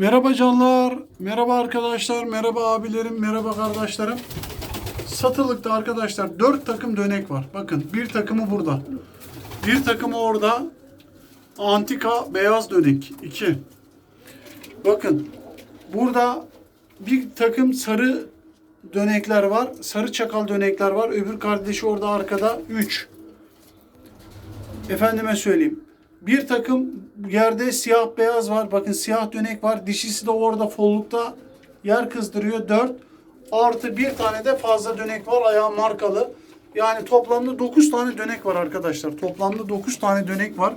Merhaba canlar, merhaba arkadaşlar, merhaba abilerim, merhaba kardeşlerim. Satılıkta arkadaşlar 4 takım dönek var. Bakın bir takımı burada. Bir takımı orada. Antika beyaz dönek. 2. Bakın burada bir takım sarı dönekler var. Sarı çakal dönekler var. Öbür kardeşi orada arkada 3. Efendime söyleyeyim. Bir takım yerde siyah beyaz var. Bakın siyah dönek var. Dişisi de orada follukta yer kızdırıyor. 4 artı bir tane de fazla dönek var. Ayağı markalı. Yani toplamda 9 tane dönek var arkadaşlar. Toplamda 9 tane dönek var.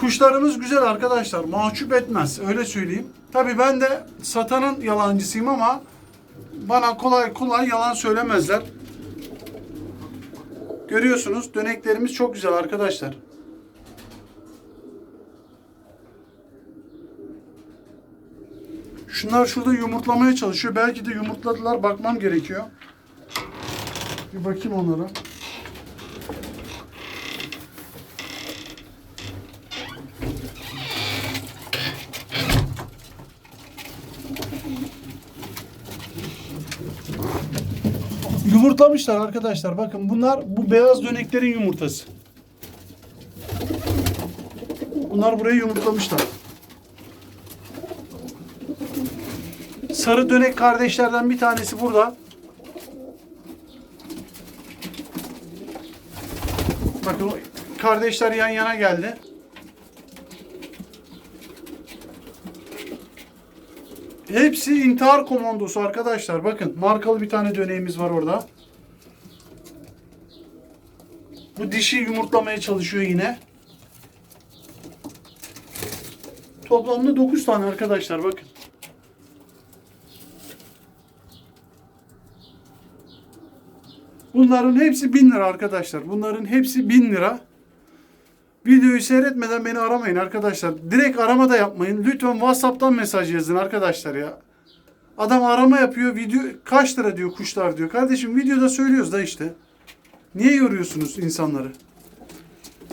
Kuşlarımız güzel arkadaşlar. Mahcup etmez. Öyle söyleyeyim. Tabii ben de satanın yalancısıyım ama bana kolay kolay yalan söylemezler. Görüyorsunuz döneklerimiz çok güzel arkadaşlar. Şunlar şurada yumurtlamaya çalışıyor. Belki de yumurtladılar. Bakmam gerekiyor. Bir bakayım onlara. Yumurtlamışlar arkadaşlar. Bakın bunlar bu beyaz döneklerin yumurtası. Bunlar burayı yumurtlamışlar. Sarı dönek kardeşlerden bir tanesi burada. Bakın kardeşler yan yana geldi. Hepsi intihar komandosu arkadaşlar. Bakın markalı bir tane döneğimiz var orada. Bu dişi yumurtlamaya çalışıyor yine. Toplamda 9 tane arkadaşlar bakın. Bunların hepsi 1000 lira arkadaşlar. Bunların hepsi 1000 lira. Videoyu seyretmeden beni aramayın arkadaşlar. Direkt arama da yapmayın. Lütfen WhatsApp'tan mesaj yazın arkadaşlar ya. Adam arama yapıyor. Video kaç lira diyor kuşlar diyor. Kardeşim videoda söylüyoruz da işte. Niye yoruyorsunuz insanları?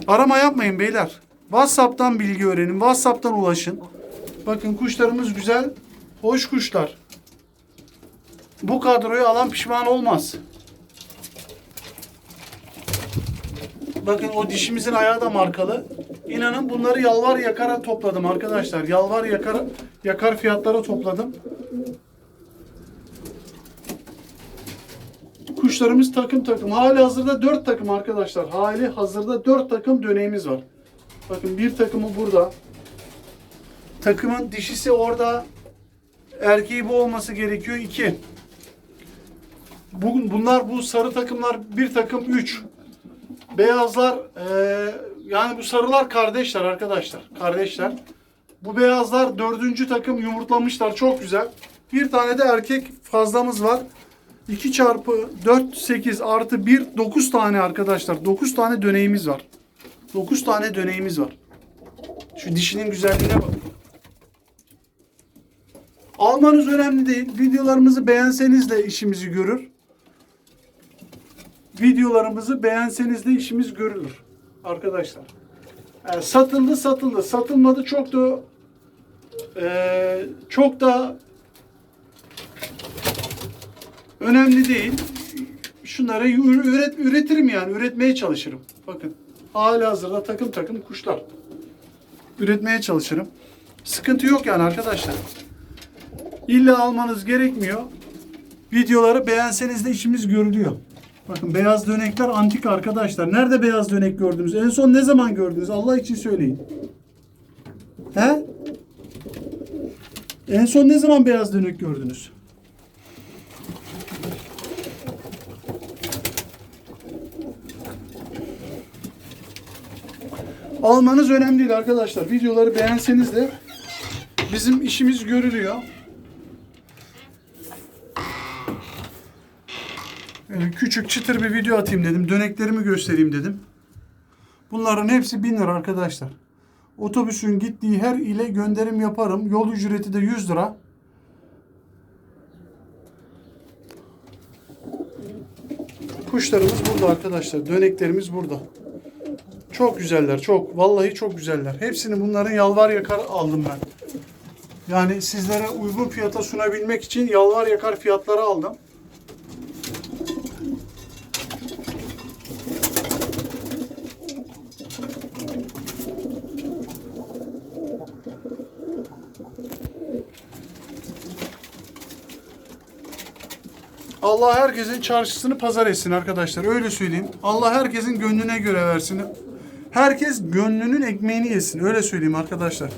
Arama yapmayın beyler. WhatsApp'tan bilgi öğrenin. WhatsApp'tan ulaşın. Bakın kuşlarımız güzel. Hoş kuşlar. Bu kadroyu alan pişman olmaz. Bakın o dişimizin ayağı da markalı. İnanın bunları yalvar yakara topladım arkadaşlar. Yalvar yakar yakar fiyatlara topladım. Kuşlarımız takım takım. Hali hazırda 4 takım arkadaşlar. Hali hazırda 4 takım döneğimiz var. Bakın bir takımı burada. Takımın dişisi orada. Erkeği bu olması gerekiyor. 2. Bugün bunlar bu sarı takımlar bir takım 3. Beyazlar eee, yani bu sarılar kardeşler arkadaşlar. Kardeşler. Bu beyazlar dördüncü takım yumurtlamışlar. Çok güzel. Bir tane de erkek fazlamız var. 2 çarpı 4 8 artı 1 9 tane arkadaşlar. 9 tane döneğimiz var. 9 tane döneğimiz var. Şu dişinin güzelliğine bakın. Almanız önemli değil. Videolarımızı beğenseniz de işimizi görür videolarımızı beğenseniz de işimiz görülür arkadaşlar. Yani satıldı satıldı. Satılmadı çok da eee, çok da önemli değil. Şunları üret, üretirim yani. Üretmeye çalışırım. Bakın. Hali hazırda takım takım kuşlar. Üretmeye çalışırım. Sıkıntı yok yani arkadaşlar. İlla almanız gerekmiyor. Videoları beğenseniz de işimiz görülüyor. Bakın beyaz dönekler antik arkadaşlar. Nerede beyaz dönek gördünüz? En son ne zaman gördünüz? Allah için söyleyin. He? En son ne zaman beyaz dönek gördünüz? Almanız önemli değil arkadaşlar. Videoları beğenseniz de bizim işimiz görülüyor. Küçük çıtır bir video atayım dedim. Döneklerimi göstereyim dedim. Bunların hepsi 1000 lira arkadaşlar. Otobüsün gittiği her ile gönderim yaparım. Yol ücreti de 100 lira. Kuşlarımız burada arkadaşlar. Döneklerimiz burada. Çok güzeller çok. Vallahi çok güzeller. Hepsini bunların yalvar yakar aldım ben. Yani sizlere uygun fiyata sunabilmek için yalvar yakar fiyatları aldım. Allah herkesin çarşısını pazar etsin arkadaşlar. Öyle söyleyeyim. Allah herkesin gönlüne göre versin. Herkes gönlünün ekmeğini yesin. Öyle söyleyeyim arkadaşlar.